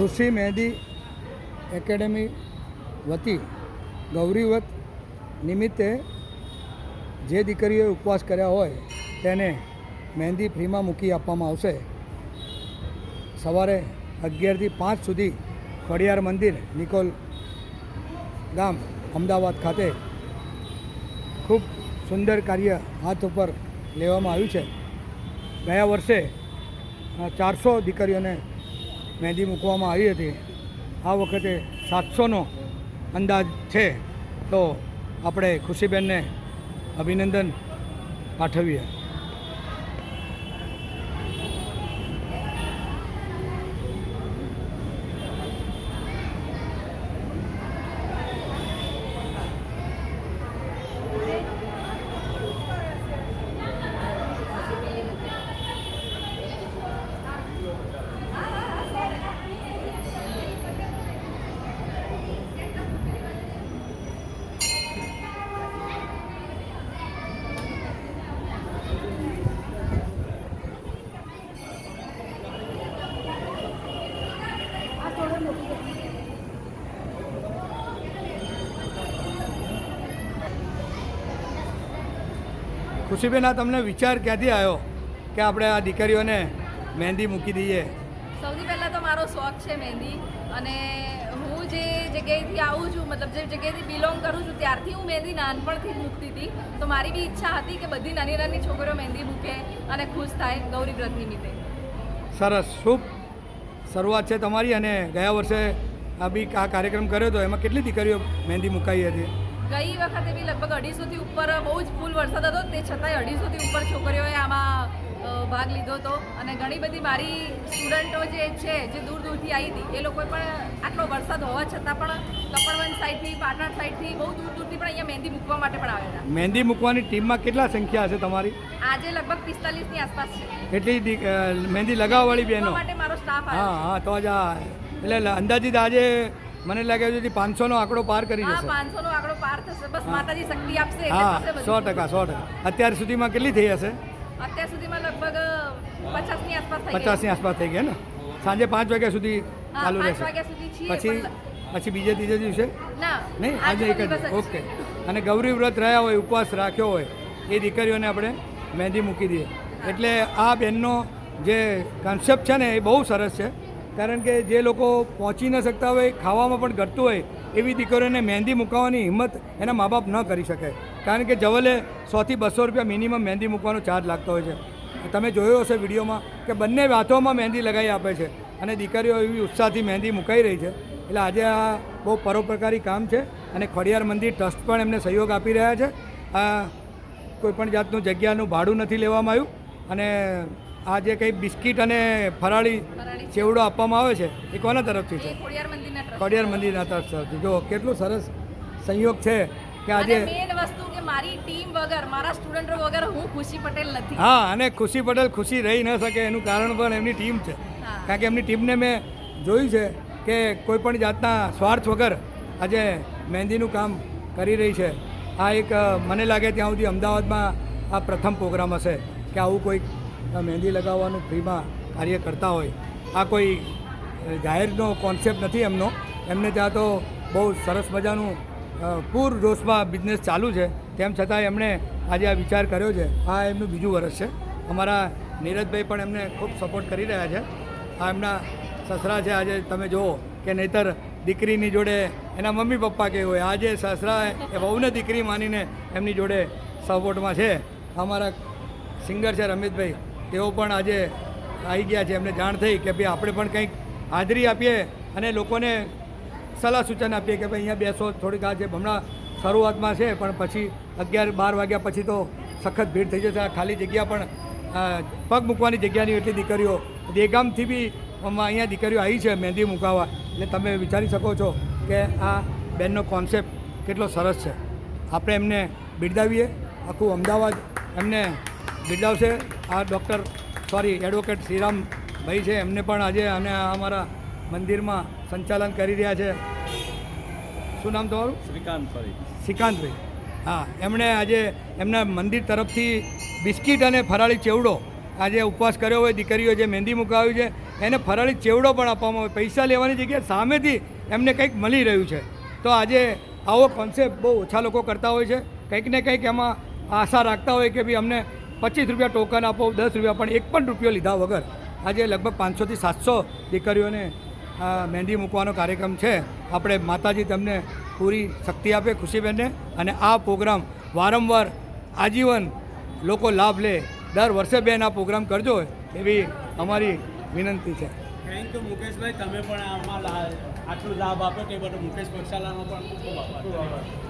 ખુશી મહેંદી એકેડેમી વતી ગૌરીવત નિમિત્તે જે દીકરીઓએ ઉપવાસ કર્યા હોય તેને મહેંદી ફ્રીમાં મૂકી આપવામાં આવશે. સવારે અગિયારથી પાંચ સુધી ખડિયાર મંદિર, નિકોલ ગામ, અમદાવાદ ખાતે ખૂબ સુંદર કાર્ય હાથ ઉપર લેવામાં આવ્યું છે. ગયા વર્ષે ચારસો દીકરીઓને મહેંદી મૂકવામાં આવી હતી. આ વખતે સાતસોનો અંદાજ છે. તો આપણે ખુશીબેનને અભિનંદન પાઠવીએ. ખુશીબેન આ તમને વિચાર ક્યાંથી આવ્યો કે આપણે આ દીકરીઓને મહેંદી મૂકી દઈએ? સૌથી પહેલાં તો મારો શોખ છે મહેંદી અને હું જે જગ્યાએથી આવું છું મતલબ જે જગ્યાએથી બિલોંગ કરું છું ત્યારથી હું મહેંદી નાનપણથી જ મૂકતી હતી. તો મારી બી ઈચ્છા હતી કે બધી નાની નાની છોકરીઓ મહેંદી મૂકે અને ખુશ થાય ગૌરી વ્રત નિમિત્તે સરસ શુભ શરૂઆત છે તમારી અને ગયા વર્ષે આ બી આ કાર્યક્રમ કર્યો હતો એમાં કેટલી દીકરીઓ મહેંદી મુકાઈ હતી? ગઈ વખતે બી લગભગ અઢીસોથી ઉપર બહુ જ ફૂલ વરસાદ હતો. તે છતાંય અઢીસોથી ઉપર છોકરીઓએ આમાં ભાગ લીધો હતો. અને ઘણી બધી મારી સ્ટુડન્ટો જે છે જે દૂર દૂરથી આવી હતી એ લોકોએ પણ આટલો વરસાદ હોવા છતાં પણ કપડવંજ સાઈડથી પાટણ સાઈડથી બહુ દૂર દૂરથી પણ અહીંયા મહેંદી મૂકવા માટે પણ આવ્યા હતા. મહેંદી મૂકવાની ટીમમાં કેટલા સંખ્યા હશે તમારી? આજે લગભગ પિસ્તાલીસની આસપાસ છે. એટલી મહેંદી લગાવવાળી બહેનો? માટે મારો સ્ટાફ હા હા તો જ એટલે અંદાજિત આજે મને લાગે છે પાંચસોનો આંકડો પાર કરી હા જશે. પાંચસો નો આંકડો પાર થશે. બસ માતાજી શક્તિ આપશે હા સો ટકા સો ટકા. અત્યાર સુધીમાં કેટલી થઈ હશે? અત્યાર સુધીમાં લગભગ પચાસની આસપાસ થઈ ની આસપાસ થઈ ગયા ને? સાંજે પાંચ વાગ્યા સુધી ચાલુ રહેશે. પછી પછી બીજે ત્રીજે દિવસે? નહીં આજે એક જ ઓકે. અને ગૌરી વ્રત રહ્યા હોય ઉપવાસ રાખ્યો હોય એ દીકરીઓને આપણે મહેંદી મૂકી દઈએ. એટલે આ બેનનો જે કન્સેપ્ટ છે ને એ બહુ સરસ છે. કારણ કે જે લોકો પહોંચી ન શકતા હોય, ખાવામાં પણ ઘટતું હોય, એવી દીકરીઓને મહેંદી મૂકવાની હિંમત એના મા બાપ ન કરી શકે. કારણ કે જવલે સોથી બસો રૂપિયા મિનિમમ મહેંદી મૂકવાનો ચાર્જ લાગતો હોય છે. તમે જોયો હશે વિડીયોમાં કે બંને હાથોમાં મહેંદી લગાવી આપે છે અને દીકરીઓ એવી ઉત્સાહથી મહેંદી મુકાઈ રહી છે. એટલે આજે આ બહુ પરોપકારી કામ છે અને ખોડિયાર મંદિર ટ્રસ્ટ પણ એમને સહયોગ આપી રહ્યા છે. આ કોઈપણ જાતનું જગ્યાનું ભાડું નથી લેવામાં આવ્યું અને આ જે કંઈ બિસ્કિટ અને ફરાળી ચેવડો આપવામાં આવે છે એ કોના તરફથી છે? ખોડિયાર મંદિરના તરફ તરફથી. જો કેટલું સરસ સંયોગ છે કે આજે મેઇન વસ્તુ કે મારી ટીમ વગર મારા સ્ટુડન્ટો વગર હું ખુશી પટેલ નથી. હા અને ખુશી પટેલ ખુશી રહી ન શકે એનું કારણ પણ એમની ટીમ છે. કારણ કે એમની ટીમને મેં જોયું છે કે કોઈ પણ જાતના સ્વાર્થ વગર આજે મહેંદીનું કામ કરી રહી છે. આ એક મને લાગે ત્યાં સુધી અમદાવાદમાં આ પ્રથમ પ્રોગ્રામ હશે કે આવું કોઈક અ, મહેંદી લગાવવાનું ફ્રીમાં કાર્ય કરતા હોય. આ કોઈ જાહેરનો કોન્સેપ્ટ નથી એમનો. એમને ત્યાં તો બહુ સરસ મજાનું પૂર જોશમાં બિઝનેસ ચાલુ છે. તેમ છતાં એમણે આજે આ વિચાર કર્યો છે. આ એમનું બીજું વર્ષ છે. અમારા નીરજભાઈ પણ એમને ખૂબ સપોર્ટ કરી રહ્યા છે. આ એમના સસરા છે. આજે તમે જુઓ કે નહીતર દીકરીની જોડે એના મમ્મી પપ્પા કે હોય. આજે સસરા એ વહુને દીકરી માનીને એમની જોડે સપોર્ટમાં છે. અમારા સિંગર છે રમિતભાઈ તેઓ પણ આજે આવી ગયા છે. એમને જાણ થઈ કે ભાઈ આપણે પણ કંઈક હાજરી આપીએ અને લોકોને સલાહ સૂચન આપીએ કે ભાઈ અહીંયા બેસો, થોડીક આ છે હમણાં શરૂઆતમાં છે, પણ પછી અગિયાર, બાર વાગ્યા પછી તો સખત ભીડ થઈ જશે. આ ખાલી જગ્યા પણ પગ મૂકવાની જગ્યાની એટલી દીકરીઓ. દેગામથી બી અહીંયા દીકરીઓ આવી છે મહેંદી મુકાવવા એટલે તમે વિચારી શકો છો કે આ બેનનો કોન્સેપ્ટ કેટલો સરસ છે. આપણે એમને બિરદાવીએ. આખું અમદાવાદ એમને બિરદાવશે. આ ડૉક્ટર સોરી એડવોકેટ શ્રીરામ ભાઈ છે. એમને પણ આજે અને આ અમારા મંદિરમાં સંચાલન કરી રહ્યા છે. શું નામ તમારું? શ્રીકાંત સોરી. શ્રીકાંતભાઈ હા એમણે આજે એમના મંદિર તરફથી બિસ્કિટ અને ફરાળી ચેવડો આજે ઉપવાસ કર્યો હોય દીકરીઓ જે મહેંદી મુકાવ્યું છે એને ફરાળી ચેવડો પણ આપવામાં આવે. પૈસા લેવાની જગ્યાએ સામેથી એમને કંઈક મળી રહ્યું છે. તો આજે આવો કોન્સેપ્ટ બહુ ઓછા લોકો કરતા હોય છે. કંઈક ને કંઈક એમાં આશા રાખતા હોય કે ભાઈ અમને પચીસ રૂપિયા ટોકન આપો, દસ રૂપિયા, પણ એક પણ રૂપિયો લીધા વગર આજે લગભગ પાંચસોથી સાતસો દીકરીઓને મહેંદી મૂકવાનો કાર્યક્રમ છે. આપણે માતાજી તમને પૂરી શક્તિ આપે ખુશીબેનને અને આ પ્રોગ્રામ વારંવાર આજીવન લોકો લાભ લે. દર વર્ષે બેન આ પ્રોગ્રામ કરજો એવી અમારી વિનંતી છે. Thank you Mukeshbhai. તમે પણ આમાં આટલું લાભ આપ્યો તે બદલ મુકેશ પક્ષાલાનો પણ ખૂબ ખૂબ આભાર.